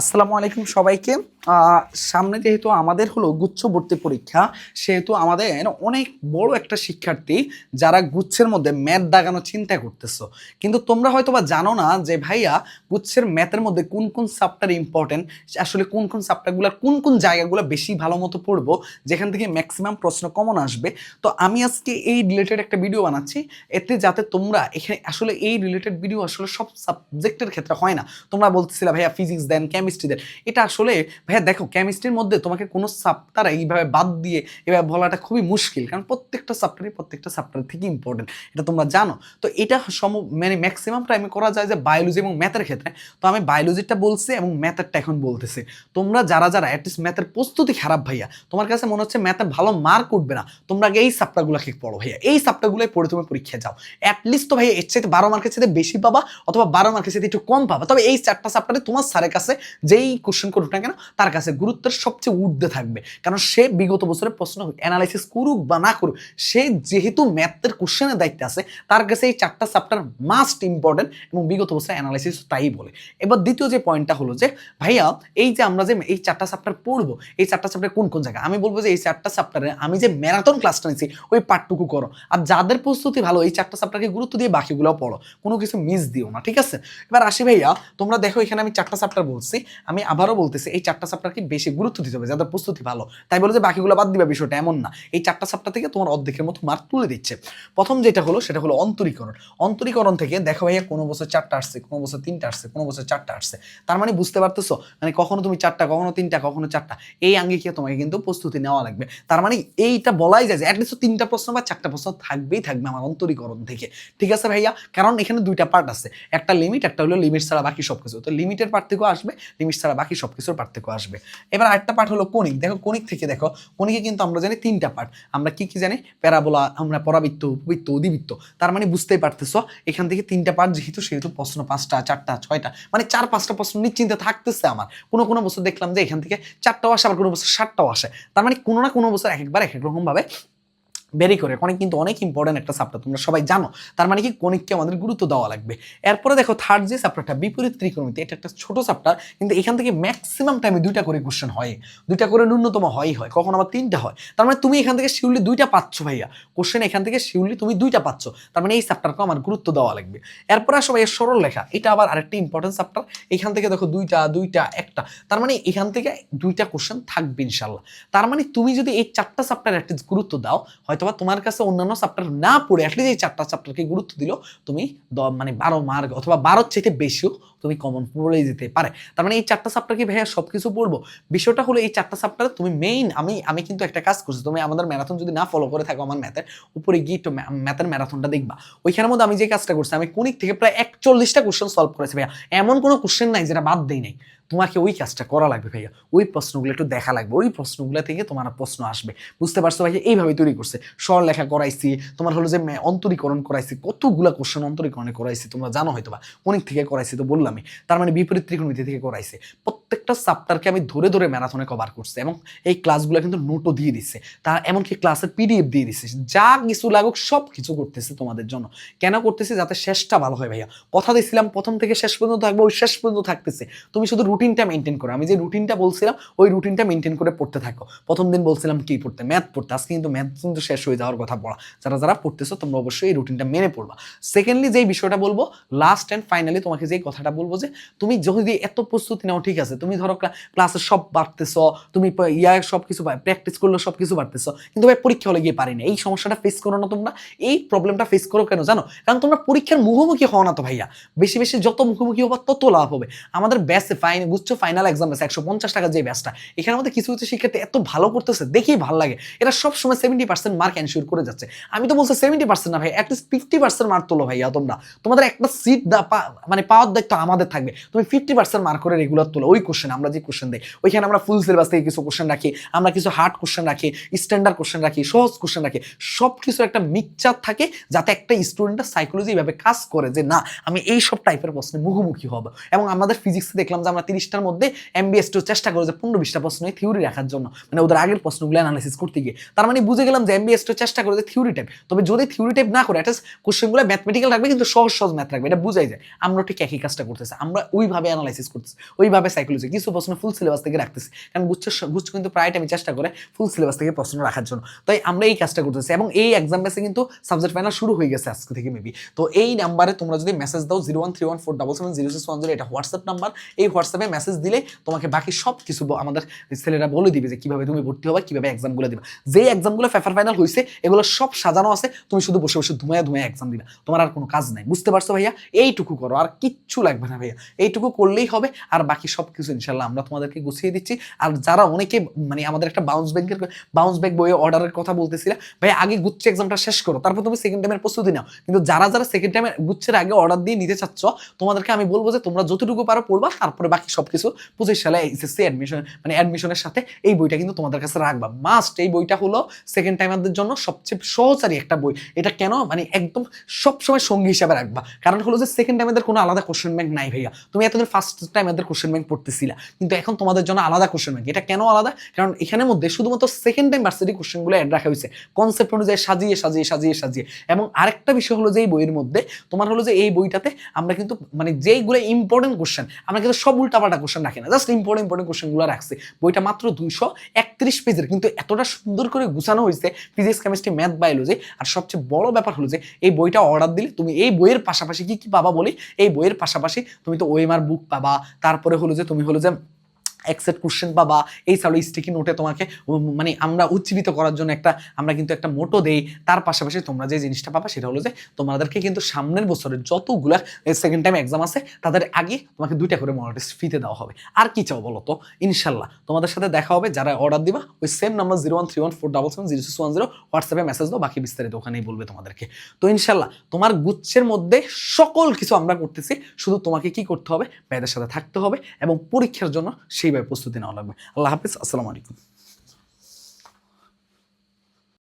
আসসালামু আলাইকুম সবাইকে। সামনে যেহেতু আমাদের হলো গুচ্ছবর্তী পরীক্ষা, সেহেতু আমাদের অনেক বড় একটা শিক্ষার্থী যারা গুচ্ছের মধ্যে ম্যাথ দাগানো চিন্তা করতেছো। কিন্তু তোমরা হয়তো বা জানো না যে ভাইয়া গুচ্ছের ম্যাথের মধ্যে কোন কোন সাবটার ইম্পর্টেন্ট আসলে কোন কোন সাবটাগুলো কোন কোন জায়গাগুলো বেশি ভালো মতো পড়ব, যেখান থেকে ম্যাক্সিমাম প্রশ্ন কমন আসবে। তো আমি আজকে এই রিলেটেড একটা ভিডিও বানাচ্ছি। এতে যাতে তোমরা এখানে, আসলে এই রিলেটেড ভিডিও আসলে সব সাবজেক্টের ক্ষেত্রে হয় না। তোমরা বলতেছিলে, ভাইয়া ফিজিক্স দেন কেমিস্ট্রি দেন এটা আসলে, ভাইয়া দেখো কেমিস্ট্রির মধ্যে তোমাকে কোনো সাপ্টার এইভাবে বাদ দিয়ে এভাবে বলাটা খুবই মুশকিল, কারণ প্রত্যেকটা সাপ্টারই প্রত্যেকটা সাপ্টার থেকে ইম্পর্টেন্ট এটা তোমরা জানো। তো এটা সম মানে ম্যাক্সিমাম টাইমে করা যায় যে বায়োলজি এবং ম্যাথের ক্ষেত্রে। তো আমি বায়োলজিটা বলছি এবং ম্যাথেরটা এখন বলতেছি। তোমরা যারা যারা অ্যাটলিস্ট ম্যাথের প্রস্তুতি খারাপ ভাইয়া, তোমার কাছে মনে হচ্ছে ম্যাথে ভালো মার্ক উঠবে না, তোমরা আগে এই সাপ্টারগুলোকে পড়ো ভাইয়া। এই সাপ্টারগুলোই পড়ে তুমি পরীক্ষায় যাও। অ্যাটলিস্ট তো ভাইয়া এর চাইতে বারো মার্কের চাইতে বেশি পাবা, অথবা বারো মার্কের চাইতে একটু কম পাবা। তবে এই চারটা সাপ্টারে তোমার স্যারের কাছে যেই কোশ্চেন করুক না কেন, তার কাছে গুরুত্বের সবচেয়ে ঊর্ধ্বে থাকবে। কারণ সে বিগত বছরের প্রশ্ন অ্যানালাইসিস করুক বা না করুক, সে যেহেতু ম্যাথের কোশ্চেনের দায়িত্বে আছে, তার কাছে এই চারটা চ্যাপ্টার মাস্ট ইম্পর্টেন্ট এবং বিগত বছর অ্যানালাইসিস তাই বলে। এবার দ্বিতীয় যে পয়েন্টটা হলো যে, ভাইয়া, এই যে আমরা যে এই চারটা চ্যাপ্টার পড়ব, এই চারটা চ্যাপ্টার কোন কোন জায়গায়? আমি বলব যে এই চারটা চ্যাপ্টারে আমি যে ম্যারাথন ক্লাসটা নিচ্ছি ওই পার্টটুকু করো। আর যাদের প্রস্তুতি ভালো, এই চারটা চ্যাপ্টারকে গুরুত্ব দিয়ে বাকিগুলো পড়ো। কোনো কিছু মিস দিও না, ঠিক আছে? এবার আসি ভাইয়া, তোমরা দেখো এখানে আমি চারটা চ্যাপ্টার বলছি। আমি আবারও বলতেছি, এই চারটা চ্যাপ্টারকে বেশি গুরুত্ব দিতে হবে, যাদের প্রস্তুতি ভালো। তাই বলে যে বাকিগুলো বাদ দিবে বিষয়টা এমন না। এই চারটা চ্যাপ্টার থেকে তোমার অর্ধেকের মতো মার্ক তুলে দিচ্ছে। প্রথম যেটা হলো, সেটা হলো অন্তরীকরণ। অন্তরীকরণ থেকে, দেখো ভাইয়া, কোনো বছর চারটা আসছে, কোনো বছর তিনটা আসছে, কোনো বছর চারটা আসছে। তার মানে বুঝতে পারতেছো? মানে কখনো তুমি চারটা, কখনো তিনটা, কখনো চারটা। এই আঙ্গিকে তোমাকে কিন্তু প্রস্তুতি নেওয়া লাগবে। তার মানে এইটা বলাই যায় যে অ্যাটলিস্ট তিনটা প্রশ্ন বা চারটা প্রশ্ন থাকবেই থাকবে আমার অন্তরীকরণ থেকে। ঠিক আছে ভাইয়া? কারণ এখানে দুইটা পার্ট আছে। একটা লিমিট একটা হলো লিমিট ছাড়া বাকি সব কিছু তো লিমিটের পার্থক্য আসবে লিমিট ছাড়া বাকি সব কিছুর পার্থক্য আসবে। এবার আরেকটা পার্ট হলো কণিক। দেখো, কণিক থেকে দেখো, কণিকে কিন্তু আমরা জানি তিনটা পার্ট আমরা কি কি জানি? প্যারাবোলা, আমরা পরাবৃত্ত, উপবৃত্ত অধিবৃত্ত তার মানে বুঝতেই পারতেছো, এখান থেকে তিনটা পার্ট যেহেতু, সেহেতু প্রশ্ন পাঁচটা, চারটা, ছয়টা মানে চার, পাঁচটা প্রশ্ন নিশ্চিন্তে থাকতেছে আমার। কোনো কোনো বছর দেখলাম যে এখান থেকে চারটাও আসে, আবার কোনো বছর সাতটাও আসে। তার মানে কোনো না কোনো বছর এক একবার এক এক রকম বেরি করে কণিক কিন্তু অনেক ইম্পর্টেন্ট একটা সাপ্টার তোমরা সবাই জানো। তার মানে কি? কণিককে আমাদের গুরুত্ব দেওয়া লাগবে। এরপরে দেখো থার্ড যে সাপ্টারটা বিপরীত ত্রিকোণমিতি, এটা একটা ছোট সাপ্টার কিন্তু এখান থেকে ম্যাক্সিমাম টাইমে দুইটা করে কোশ্চেন হয়। দুইটা করে ন্যূনতম হয় হয়, কখন আবার তিনটা হয়। তার মানে তুমি এখান থেকে শিউলি দুইটা পাচ্ছ ভাইয়া। কোশ্চেন এখান থেকে শিউলি তুমি দুইটা পাচ্ছ। তার মানে এই সাপ্টারকে আমার গুরুত্ব দেওয়া লাগবে। এরপরে ভাইয়া সরল লেখা এটা আবার আরেকটা ইম্পর্টেন্ট সাপ্টার এখান থেকে দেখো দুইটা দুইটা, একটা। তার মানে এখান থেকে দুইটা কোশ্চেন থাকবে ইনশাল্লাহ তার মানে তুমি যদি এই চারটা সাপ্টার একটা গুরুত্ব দাও হয়তোবা তোমার কাছে অন্যান্য চাপ্টার না পড়ে অ্যাটলিস্ট এই চারটা চাপ্টারকে গুরুত্ব দিল, তুমি মানে বারো মার্ক অথবা বারোর চাইতে বেশিও তুমি কমন পড়ে যেতে পারে। তার মানে এই চারটা চাপ্টার কি ভাইয়া সব কিছু পড়ব? বিষয়টা হলো এই চারটা চাপ্টার তুমি মেইন আমি আমি কিন্তু একটা কাজ করছি, তুমি আমাদের ম্যারাথন যদি না ফলো করে থাকো আমার ম্যাথের উপরে গিয়ে একটু ম্যাথের ম্যারাথনটা দেখবা। ওইখানের মধ্যে আমি যে কাজটা করছি, আমি কোনিক থেকে প্রায় একচল্লিশটা কোশ্চেন সলভ করেছি ভাইয়া। এমন কোনো কোশ্চেন নাই যেটা বাদ দেই নাই। তোমাকে ওই কাজটা করা লাগবে ভাইয়া। ওই প্রশ্নগুলো একটু দেখা লাগবে। ওই প্রশ্নগুলো থেকে তোমার প্রশ্ন আসবে। বুঝতে পারছ ভাইয়া? এইভাবে তৈরি করছে। লেখা করাইছি, তোমার হলো যে অন্তরীকরণ করাইছি, কতগুলা কোশ্চেন অন্তরীকরণে করাইছি, তোমরা জানো হয়তো বা অনেক থেকে করাইছি তো বললামই। তার মানে বিপরীত ত্রিকোণমিতি থেকে করাইছে। প্রত্যেকটা সাপ্টারকে আমি ধরে ধরে ম্যারাথনে কভার করছি এবং এই ক্লাসগুলো কিন্তু নোটও দিয়ে দিচ্ছে। তা এমনকি ক্লাসের পিডিএফ দিয়ে দিচ্ছে। যা কিছু লাগুক সব কিছু করতেছে তোমাদের জন্য। কেন করতেছে? যাতে শেষটা ভালো হয় ভাইয়া। কথা দিয়েছিলাম প্রথম থেকে শেষ পর্যন্ত থাকবে, ওই শেষ পর্যন্ত থাকতেছে। তুমি শুধু রুটিনটা মেনটেন করো। আমি যে রুটিনটা বলছিলাম, ওই রুটিনটা মেনটেন করে পড়তে থাকো। প্রথম দিন বলছিলাম কি পড়তে? ম্যাথ পড়তে। আজকে কিন্তু ম্যাথ কিন্তু শেষ হয়ে যাওয়ার কথা পড়া যারা যারা পড়তেছো, তোমরা অবশ্যই এই রুটিনটা মেনে পড়বা। সেকেন্ডলি যেই বিষয়টা বলব লাস্ট অ্যান্ড ফাইনালি তোমাকে যেই কথাটা বলব যে, তুমি যদি এত প্রস্তুতি নাও, ঠিক আছে? তুমি ধরো ক্লাসে সব বাড়তেছো, তুমি প- ইয়া সব কিছু প্র্যাকটিস করলে সব কিছু বাড়তেছো, কিন্তু ভাই পরীক্ষা হলে গিয়ে পারি না। এই সমস্যাটা ফেস করো না তোমরা। এই প্রবলেমটা ফেস করো কেন জানো? কারণ তোমরা পরীক্ষার মুখোমুখি হও না তো ভাইয়া। বেশি বেশি যত মুখোমুখি হবা, তত লাভ হবে। আমাদের ব্যাসে ফাইন বুঝছ? ফাইনাল এক্সাম ব্যাস একশো পঞ্চাশ টাকা যে ব্যাসটা এখানের মধ্যে কিছু কিছু শিক্ষার্থী এত ভালো করতেছে, দেখেই ভালো লাগে। এরা সব সময় সেভেন্টি পার্সেন্ট মার্ক এনশিওর করে যাচ্ছে। আমি তো বলছি সেভেন্টি পার্সেন্ট না ভাই অ্যাটলিস্ট ফিফটি পার্সেন্ট মার্ক তোলো ভাইয়া তোমরা। তোমাদের একটা সিট মানে পাওয়ার দায়িত্ব আমাদের থাকবে। তুমি ফিফটি পার্সেন্ট মার্ক করে রেগুলার তোলো, ওই কোশ্চেন আমরা যে কোশ্চেন দিই। ওইখানে আমরা ফুল সিলেবাস থেকে কিছু কোশ্চেন রাখি, আমরা কিছু হার্ড কোশ্চেন রাখি স্ট্যান্ডার্ড কোশ্চেন রাখি, সহজ কোশ্চেন রাখি। সব কিছু একটা মিক্সচার থাকে, যাতে একটা স্টুডেন্টের সাইকোলজি এইভাবে কাজ করে যে, না, আমি এই সব টাইপের প্রশ্নে মুখোমুখি হব। এবং আমাদের ফিজিক্সে দেখলাম যে, আমরা তিরিশটার মধ্যে এমবিএস টু চেষ্টা করে যে পনেরো বিশটা প্রশ্ন থিওরি রাখার জন্য। মানে ওদের আগের প্রশ্নগুলো অ্যানালাইসিস করতে গিয়ে। তার মানে বুঝে গেলাম যে এমবিএস টু চেষ্টা করে যে থিওরি টাইপ তবে যদি থিওরি টাইপ না করে একটা কোশ্চেনগুলো ম্যাথমেটিক্যাল রাখবে কিন্তু সহজ সহজ ম্যাথ রাখবে। এটা বুঝাই যায়। আমরা ঠিক একই কাজটা করতেছি। আমরা ওইভাবে অ্যানালাইসিস করতেছি। ওইভাবে সাইকোলজি কিছু প্রশ্ন ফুল সিলেবাস থেকে রাখতেছি। কারণ গুচ্ছ গুচ্ছ কিন্তু প্রায় আমি চেষ্টা করে ফুল সিলেবাস থেকে প্রশ্ন রাখার জন্য। তাই আমরা এই কাজটা করতেছি। এবং এই এক্সাম বেসে কিন্তু সাবজেক্ট ফাইনাল শুরু হয়ে গেছে আজকে থেকে মেবি তো এই নাম্বারে তোমরা যদি মেসেজ দাও zero one three one four double seven zero six one zero এটা হোয়াটসঅ্যাপ নাম্বার এই হোয়াটসঅ্যাপে মেসেজ দিলে তোমাকে বাকি সব কিছু আমাদের ছেলেরা বলে দিবে যে কীভাবে তুমি ভর্তি হবে, কীভাবে এক্সামগুলো দিবে। যে এক্সামগুলো পেপার ফাইনাল হয়েছে এগুলো সব সাজানো আছে, তুমি শুধু বসে বসে ধুমায় ধুমায় এক্সাম দিবে। তোমার আর কোনো কাজ নাই। বুঝতে পারছ ভাইয়া? এইটুকু করো, আর কিচ্ছু লাগবে না ভাইয়া। এইটুকু করলেই হবে, আর বাকি সব কিছু ইনশাল্লাহ আমরা তোমাদেরকে গুছিয়ে দিচ্ছি। আর যারা অনেকে মানে আমাদের একটা বাউন্স ব্যাংকের বাউন্স ব্যাক বইয়ে অর্ডারের কথা বলতেছিলে ভাই আগে গুচ্ছ এক্সামটা শেষ করো, তারপর তুমি সেকেন্ড টাইমের প্রস্তুতি নাও। কিন্তু যারা যারা সেকেন্ড টাইমের গুচ্ছের আগে অর্ডার দিয়ে নিতে চাচ্ছ, তোমাদেরকে আমি বলব যে তোমরা যতটুকু পারো পড়বা, তারপরে বাকি সব কিছু পঁচিশ সালে এসএসসি অ্যাডমিশন মানে অ্যাডমিশনের সাথে এই বইটা কিন্তু তোমাদের কাছে রাখবা। মাস্ট এই বইটা হলো সেকেন্ড টাইমারদের জন্য সবচেয়ে সহচারী একটা বই। এটা কেন? মানে একদম সবসময় সঙ্গী হিসাবে রাখবা। কারণ হলো যে সেকেন্ড টাইমের কোনো আলাদা কোশ্চেন ব্যাংক নাই ভাইয়া। তুমি এতদিন ফার্স্ট টাইম এদের কোশ্চেন ব্যাংক পড়তেছিলা। কিন্তু এখন তোমাদের জন্য আলাদা কোশ্চেন ব্যাংক এটা কেন আলাদা? কারণ এখানের মধ্যে শুধুমাত্র সেকেন্ড টাইম ভার্সিটি কোশ্চেনগুলো অ্যাড রাখা হয়েছে। কনসেপ্ট অনুযায়ী সাজিয়ে সাজিয়ে সাজিয়ে সাজিয়ে। এবং আরেকটা বিষয় হলো যে এই বইয়ের মধ্যে তোমার হলো যে এই বইটাতে আমরা কিন্তু মানে যেইগুলো ইম্পর্টেন্ট কোশ্চেন আমরা কিন্তু সব উল্টাপাল্টা কোশ্চেন রাখি না। জাস্ট ইম্পর্টেন্ট ইম্পর্টেন্ট কোশ্চেনগুলো রাখছি। বইটা মাত্র দুইশো একত্রিশ পেজের। কিন্তু এতটা সুন্দর করে গুছানো হয়েছে ফিজিক্স কেমিস্ট্রি ম্যাথ বায়োলজি আর সবচেয়ে বড় ব্যাপার হলো যে, এই বইটা অর্ডার দিলে তুমি এই বইয়ের পাশাপাশি কি কি পাবা বলি? এই বইয়ের পাশাপাশি তুমি তো ওএমআর বুক পাবা। তারপরে হলো যে, তুমি হলো যে এক্সেট কোশ্চেন পাবা এই ছাড়াও স্টিকি নোটে তোমাকে মানে আমরা উজ্জীবিত করার জন্য একটা, আমরা কিন্তু একটা মোটো দেই। তার পাশাপাশি তোমরা যে জিনিসটা পাবা সেটা হলো যে, তোমাদেরকে কিন্তু সামনের বছরের যতগুলা সেকেন্ড টাইম এক্সাম আছে, তাদের আগে তোমাকে দুইটা করে মডেল টেস্ট ফ্রিতে দেওয়া হবে। আর কি চাও বলো তো? ইনশাল্লাহ। তোমাদের সাথে দেখা হবে, যারা অর্ডার দিবা, ওই same number zero one three one four double seven zero six one zero হোয়াটসঅ্যাপে মেসেজ দাও, বাকি বিস্তারিত ওখানেই বলবে তোমাদেরকে। তো ইনশাল্লাহ, তোমার গুচ্ছের মধ্যে সকল কিছু আমরা করতেছি, শুধু তোমাকে কি করতে হবে? মেয়েদের সাথে থাকতে হবে এবং পরীক্ষার জন্য সেইভাবে প্রস্তুতি নেওয়া লাগবে। আল্লাহ হাফিজ আসসালামু আলাইকুম।